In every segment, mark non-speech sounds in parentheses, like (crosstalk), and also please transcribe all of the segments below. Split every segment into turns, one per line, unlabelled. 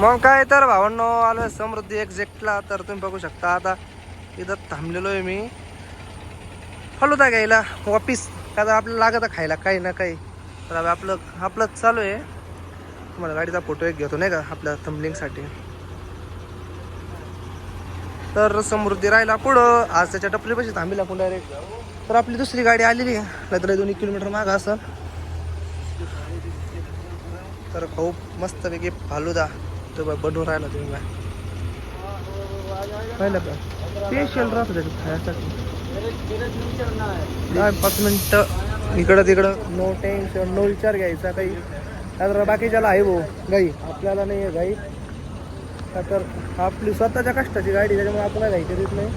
मग काय तर भावांनो आलोय समृद्धी एक्झॅक्टला तर तुम्ही बघू शकता आता इथं थांबलेलो आहे मी फलुदा घ्यायला वापिस. का तर आपल्याला लागत खायला काही ना काही. तर आता आपलं आपलंच चालू आहे. तुम्हाला गाडीचा फोटो एक घेतो नाही का आपल्या थंबलिंगसाठी तर समृद्धी राहिला पुढं. आज त्याच्या टपरीपाशी थांबीला आपण डायरेक्ट तर आपली दुसरी गाडी आलेली आहे. नाहीतर दोन किलोमीटर मागं असं. तर खूप मस्तपैकी फालुदा. तो बनवून राहिला तुम्ही बाय पाहिलं का? स्पेशल राहतो त्याच्यात खायसाठी. काय पाच मिनिटं. इकडं तिकडं. नो टेन्शन नो विचार घ्यायचा काही. तर बाकीच्याला आहे भाऊ. गाई आपल्याला नाही आहे गाई का तर आपली स्वतःच्या कष्टाची गाडी त्याच्यामुळे आपण काय घ्यायची देत नाही.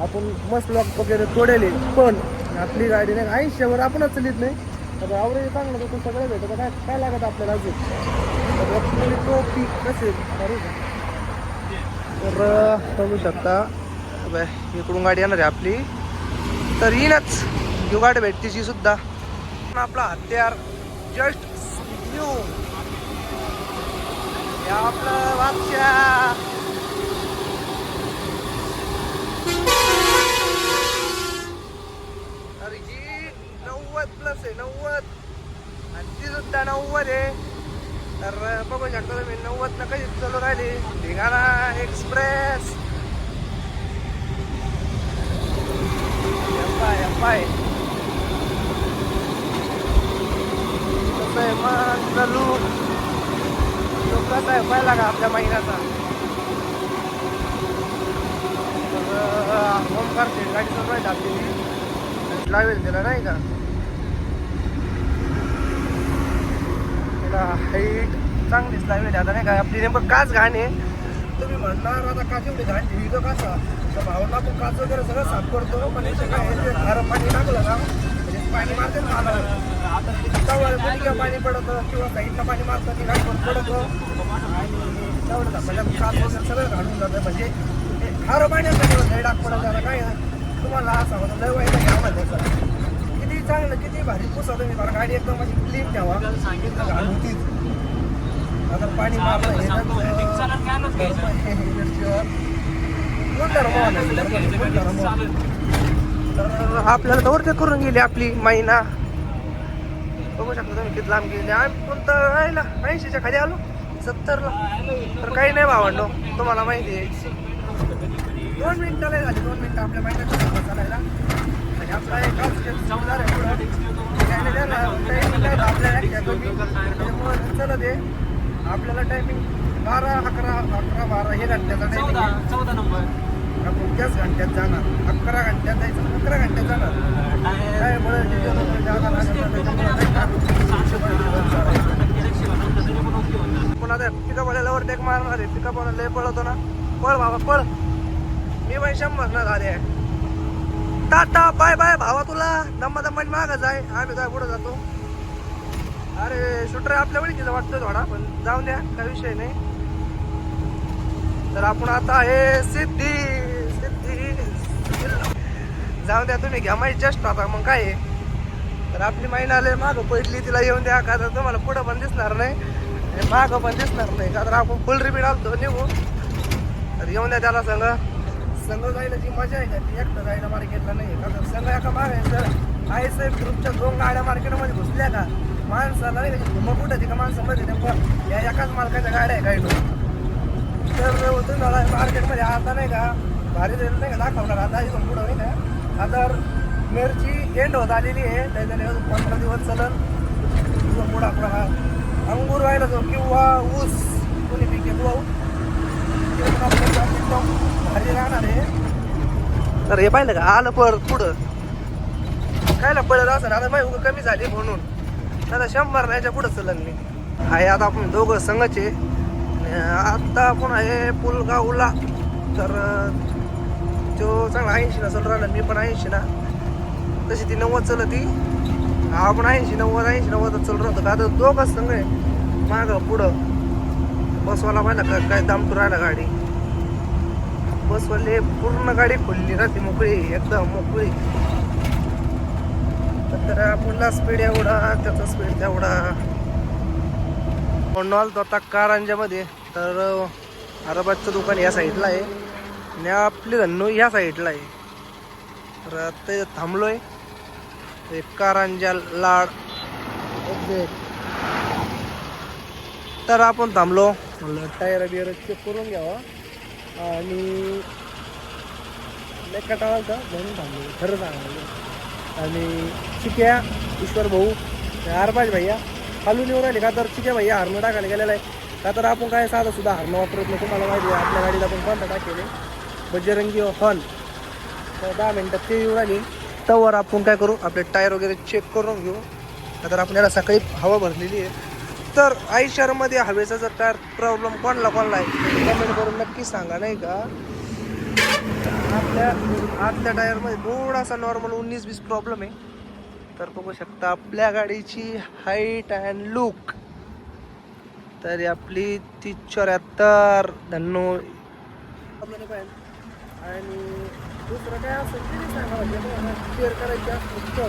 आपण मस्त लॉक वगैरे तोडेले पण आपली गाडी नाही आयुष्यावर आपणच चलित नाही. तर आवडे चांगलं तर सगळं भेटतं काय काय लागत आपल्याला अजून? तो पीक नसेल तर बघू शकता. बाय, इकडून गाडी येणार आहे आपली. तर येईनच घेऊ गाडी भेटतीची सुद्धा. आपला हत्यार जस्ट न्यू आपलं वाच्या अरे ही नव्वद प्लस आहे नव्वद आणि ती सुद्धा नव्वद आहे. तर बघू शकता तुम्ही नव्वद न कशी चालू राहिली. ढिगाणा एक्सप्रेस. पाय कसं आहे मग चालू तो कसा आहे पाहिला का आपल्या महिन्याचा? तर ओमकार शेठ गाडी चालू आहे आपली. लावेल त्याला नाही का? आता हाईट चांगलीच लावेल आता नाही का आपली नेमकं काच घाण आहे. तुम्ही म्हणणार आता काच एवढी घाण ठेवी का काचा तर भावना तो काच वगैरे सगळं साफ करतो पण याचं काय ते खारं पाणी टाकलं ना म्हणजे पाणी मारते ना पाणी पडतं किंवा साईडला पाणी मारतं की गाडीवर पडतं. म्हणजे काच वगैरे सगळं घालून जातं. म्हणजे ते खारं पाण्यासाठी लय डाग पडत काय तुम्हाला असं म्हणून लय वाईट घ्या सर किती चांगलं किती भारी पुसवतो तुम्ही बरं गाडी एकदम म्हणजे क्लीन ठेवा. घाण होतीच आता पाणी तर, तर आपल्याला तर वरती करून गेली आपली महिना बघू शकता तुम्ही किती लांब गेली. आम्ही कोणतं राहिला ऐंशीच्या खाली आलो. सत्तरला. तर काही नाही भावंडो तुम्हाला माहिती आहे. दोन मिनिटाला झाली दोन मिनिटं आपल्या महिन्याच्या चालायला. आहे. आहे आपल्याला टायमिंग बारा अकरा अकरा बारा हे घंट्याचा टायमिंग आहे.
चौदा नंबर
आपण त्याच घंट्यात जाणार. अकरा घंट्यात जायचं. अकरा घंट्यात जाणार. काय का? पुन्हा ते पिकअप वाल्याला ओव्हरटेक मारणार आहे. पिकअप वाला लय पळवतो ना. पळ बाबा पळ. मी पण शंभर ना झाले. टाटा बाय बाय भावा तुला. दम्मा दम्मा मागच आहे आम्ही काय पुढे जातो. अरे शूटर आपल्या वेळीच वाटतो थोडा पण जाऊन द्या काही विषय नाही. तर आपण आता हे सिद्धी सिद्धी जाऊन द्या तुम्ही घ्या माहिती जस्ट आता मग काय आहे? तर आपली महिना आले मागं पडली तिला येऊन द्या. का तर तुम्हाला पुढं पण दिसणार नाही. आणि मागं पण दिसणार नाही. का तर आपण फुल रिपीट आलतो निघू. तर येऊन द्या त्याला सांग. संघ जायला जी मजा आहे का ती एकटं जायला मार्केटला नाही का तर संघ एका मागे सर आय साहेब ग्रुपच्या दोन गाड्या मार्केटमध्ये घुसल्या का? माणसाला नाही का मग कुठं ती का माणसामध्ये नेमकं या एकाच मालकाच्या गाड्या आहे काही लोक तर तुम्हाला मार्केटमध्ये आता नाही का भारी रेट नाही का दाखवणार. आता इथून पुढं नाही का आता मिरची एंड होत आलेली आहे. त्याच्याने अजून पंधरा दिवस चलन इथून पुढं आपला अंगूर व्हायला जो किंवा ऊस. कोणी पिके किंवा तर हे पाहिलं का? आलं पर पुढं. खायला पडत असं आता माहिती उगा कमी झाली म्हणून. आता शंभर याच्या पुढं चलन मी आहे आता आपण दोघं संघाचे आहे. आता आपण आहे पुलगावला. तर तो चांगला ऐंशी ना चल राहिला मी पण ऐंशी ना तशी ती नव्वद चल ती हा ऐंशी नव्वद ऐंशी नव्वद चल राहतो. का आता दोघंच संघ आहे. मागं पुढं. बसवाला पाहिला का? काय दामटू राहिला गाडी? बसवाले पूर्ण गाडी खोलली राहते मोकळी एकदम मोकळी. तर आपला स्पीड एवढा त्याचा स्पीड तेवढा. म्हणून तो आता कारंजामध्ये तर अरबाजचं दुकान या साईडला आहे. आणि आपली धन्नू ह्या साईडला आहे. तर आता थांबलो थांबलोय. एक कारंजा लाड. ओके. तर आपण थांबलो. म्हणलं टायर बियर चेक करून घ्यावा. आणि लय कटाळा होता म्हणून थांबलो. खरं सांगायचं आणि चिक्या ईश्वर भाऊ आरबाज भैया खालून येऊन राहिले का तर चिक्या भैया हरणं टाकायला गेलेला आहे. का तर आपण काय साधा सुद्धा हरणं वापरत नाही तुम्हाला माहिती आहे आपल्या गाडीला आपण कोणता टाकेल बजरंगी हॉर्न. तर दहा मिनटात ते येऊन राहिली. तवर आपण काय करू आपले टायर वगैरे चेक करून घेऊ. का तर आपल्याला सकाळी हवा भरलेली आहे. तर आयुष्यामध्ये हवेचा जर टायर प्रॉब्लेम कोणला कोणला आहे? कमेंट करून नक्की सांगा नाही का? आपल्या आतल्या टायरमध्ये थोडासा नॉर्मल उन्नीस वीस प्रॉब्लेम आहे. तर बघू शकता आपल्या गाडीची हाईट अँड लुक तर आपली ती चौऱ्याहत्तर धन्नो आपल्याला आणि दुसरं काय असेल सांगा. म्हणजे शेअर करायची असतील तर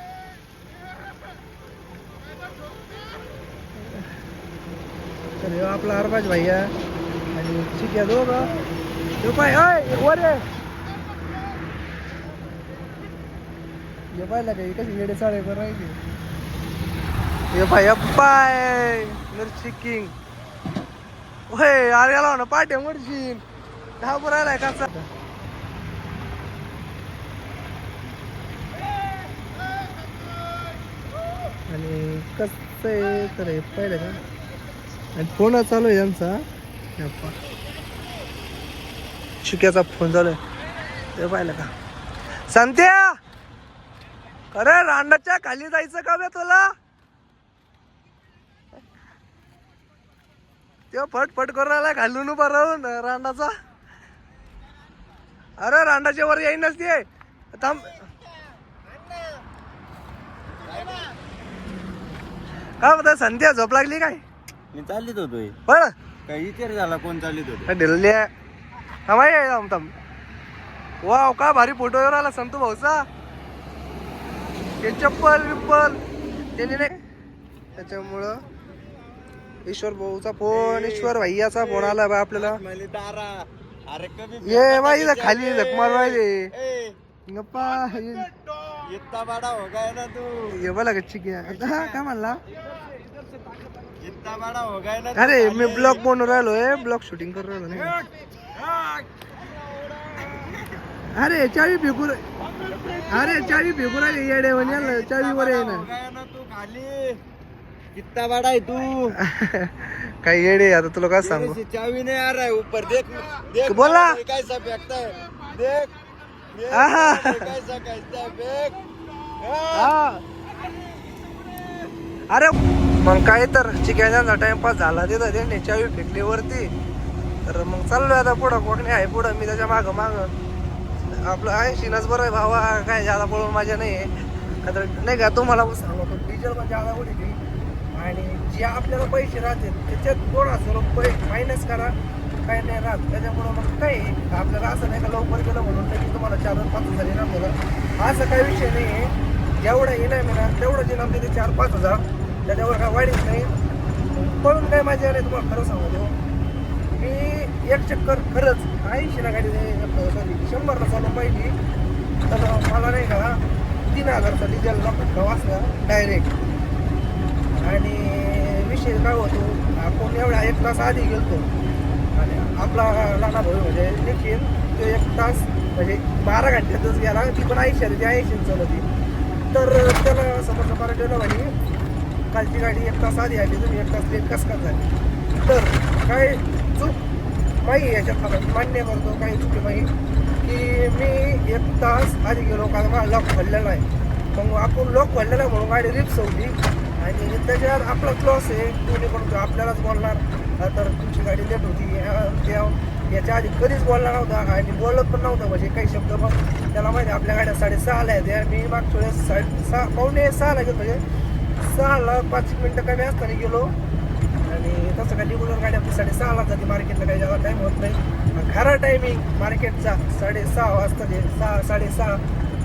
तर ह्यो आपला अरबाज भैया आणि चिक्या दोघं. यो पाय अय वर ये. हे पाहिलं का? कशी येडे साडे पण राहिली. हे पाय पाय. मिरची किंग. होय अरे याला ना पाटे मिरची. दहा आलाय कसा आणि कसं आहे? तर हे पाहिलं का? आणि फोन चालू आहे यांचा. शिक्याचा फोन चालू आहे. ते पाहिलं का? संत्या! अरे रांडाच्या खाली जायचं का बे तुला? तेव्हा फटफट करून राहिला घालून उभा राहून रांडाचा. अरे रांडाच्या वर येईनच ते थांब. काय म्हणता संध्या झोप लागली काय?
मी चाललीत होतोय
बळ
काही विचार झाला कोण चाललीत होतो?
ढिल्ले थांबाय थांब वाव का भारी फोटो येऊन आला संतू भाऊचा? ते चप्पल बिप्पल. त्याने नाही त्याच्यामुळं ईश्वर भाऊचा फोन ईश्वर भैयाचा फोन आला बा आपल्याला.
अरे कमी
ये बाई खाली झक मार पाहिजे
ए,
गप्पा
इतना बडा हो गया ना तू.
हे बघा का चिकी हा काय म्हणला
इतना बडा हो गया ना तू.
अरे मी ब्लॉग बनवून राहिलोय ब्लॉग शूटिंग करून राहिलो नाही. अरे चावी फेकू अरे चावी फेकू राहिली येडे म्हणजे चावी वर आहे
हो
ना
तू खाली. कितना बड़ा है तू. (laughs)
काही येडे आता तुला काय सांगू?
से चाबी नहीं आ रहा है ऊपर. देख देख
बोला।
ये कैसा फेंकता है देख
आहा।
ये कैसा कैसा फेंक.
अरे मग काय तर चिकॅनचा टाइमपास झाला तिथं त्यांनी चावी फेकली वरती. तर मग चाललोय आता पुढं कोकणी आहे पुढं मी त्याच्या मागं मागं. आपलं आहे शिनच बरं आहे भावा काय जादा पळून माझ्या नाही आहे. तर नाही का तुम्हाला पण सांगतो डिझेल पण जादा उडी आणि जे आपल्याला पैसे राहतील त्याच्यात दोन हजार रुपये मायनस करा. काय नाही राहत त्याच्यामुळं मग काय आपल्याला असं नाही का लवकर गेलं म्हणून त्याची तुम्हाला चार पाच हजार येणार बघा असं काही विषय नाही आहे. जेवढा येणार मिळणार तेवढं जे नाम ते चार पाच हजार. त्याच्यावर काय वाईट नाही पळून काय माझ्या नाही तुम्हाला खरं सांगतो मी एक चक्कर खरंच ऐंशी ना गाडी सॉरी शंभरला चालू पाहिली तर मला नाही का तीन हजारचा डिझेल फटका वाचला डायरेक्ट आणि विषय काय होतो आपण एवढ्या एक तास आधी गेलतो. आणि आपला लहान भाऊ म्हणजे निखिल तो एक तास म्हणजे बारा घंट्यातच गेला. ती पण ऐंशी ती ऐंशी चालवती तर त्याला समोरच्या पार्टीला म्हणजे कालची गाडी एक तास आधी आली तुम्ही एक तास लेट कस का झाली? तर काय चूक माही याच्यात मला मान्य करतो काही चुकी माही की मी एक तास आधी गेलो कारण मला लॉक भरलेला आहे. मग आपण लॉक भरलेला आहे म्हणून गाडी रिप्स होती. आणि त्याच्यात आपला लॉस आहे कोणी पण आपल्यालाच बोलणार. तर तुमची गाडी लेट होती. अं, याच्या आधी कधीच बोलला नव्हता. आणि बोलत पण नव्हतं म्हणजे काही शब्द मग त्याला माहिती आहे, आपल्या गाड्या साडेसहाला आहेत. मी मागच्या वेळेस साडे सहा पावणे सहाला गेलो म्हणजे सहाला पाच एक मिनटं कमी असताना गेलो. आणि तसं काय रेग्युलर गाडी आपली साडेसहाला जाते मार्केटला काही जास्त टाईम होत नाही. खरा टायमिंग मार्केटचा साडेसहा वाजता जे सहा साडेसहा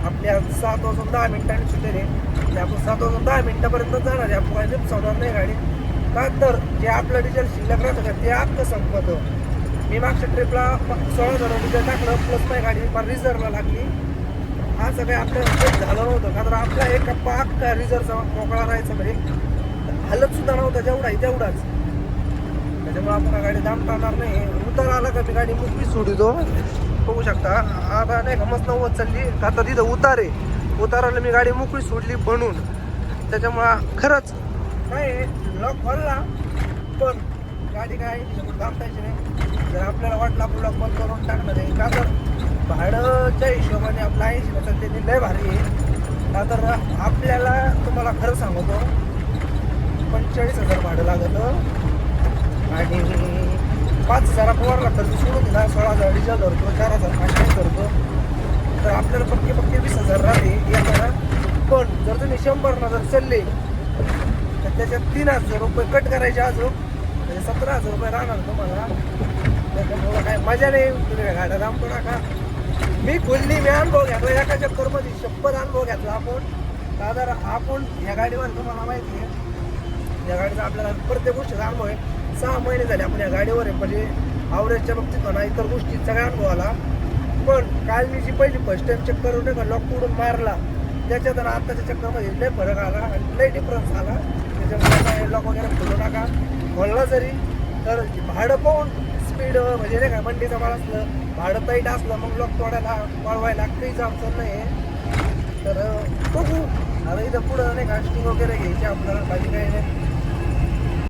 आपल्या सात वाजून दहा मिनिटांनी सुटेल आहे म्हणजे आपण सात वाजून दहा मिनिटापर्यंत जाणार आहे. आपण काही सोडणार नाही गाडी. का तर जे आपलं डिझेल शिल्लक राहतं का ते आत्ता संपतं मी मागच्या ट्रिपला सोळा हजार डिझेल टाकलं प्लस माझी गाडी पण रिझर्वला लागली. हा सगळं आपल्याला झालं नव्हतं का तर आपला एक कप्पा अख्खा रिझर्वचा मोकळा राहायचा म्हणजे हलत सुद्धा नव्हता जेवढा आहे तेवढाच. त्याच्यामुळे आपण गाडी दाम टाळणार नाही. उतार आला का मी गाडी मोकळी सोडितो. बघू शकता. आता नाही का मस्त नव्वद चालली. का आता तिथं उतार आहे. उताराला मी गाडी मोकळी सोडली बनून. त्याच्यामुळं खरंच काय लॉक भरला पण गाडी काय दामटायची नाही. जर आपल्याला वाटलं आपण लॉक बंद करून टाकणार आहे का तर? भाडंच्या हिशोबाने आपलं ऐंशी पर्सेंट त्यांनी लय भारी आहे. का तर आपल्याला तुम्हाला खरं सांगतो पंचेचाळीस हजार भाडं लागतं. आणि पाच हजार पवारला खर्च सोडून दिला सोळा हजार डिझेल धरतो चार हजार पाचशे धरतो. तर आपल्याला पक्के पक्के वीस हजार राहते येताना पण जर तुम्ही शंभरनं जर चालले तर त्याच्यात तीन हजार रुपये कट करायचे अजून. म्हणजे सतरा हजार रुपये राहणार तुम्हाला. त्याच्यामुळं काय मजा नाही. तुम्ही काय गाड्या दामतो नका. मी खुल्ली मी अनुभव घेतला? एका चक्करमध्ये शप्पद अनुभव घेतला आपण. दादा आपण या गाडीवर तुम्हाला माहिती आहे. या गाडीचा आपल्याला प्रत्येक गोष्टीचा अनुभव आहे. सहा महिने झाले आपण या गाडीवर आहे म्हणजे आवरेजच्या बाबतीत म्हणा इतर गोष्टी सगळ्या अनुभव आला पण काल मी जी पहिली फर्स्ट टाइम चक्कर नाही का लॉक उडून मारला त्याच्यात आणि आत्ताच्या चक्करमध्ये लय फरक आला आणि लय डिफरन्स आला. त्याच्यामुळे लॉक वगैरे खोलू नका. खोलला जरी तर भाडं पाहून स्पीड म्हणजे नाही का मंडीचं माल असलं भाडं टाईट असलं मग लॉक तोडायला पळवायला काहीच अडचण नाही तर बघू. आता इथं पुढं नाही का वगैरे घ्यायची आपल्याला काही काही नाही.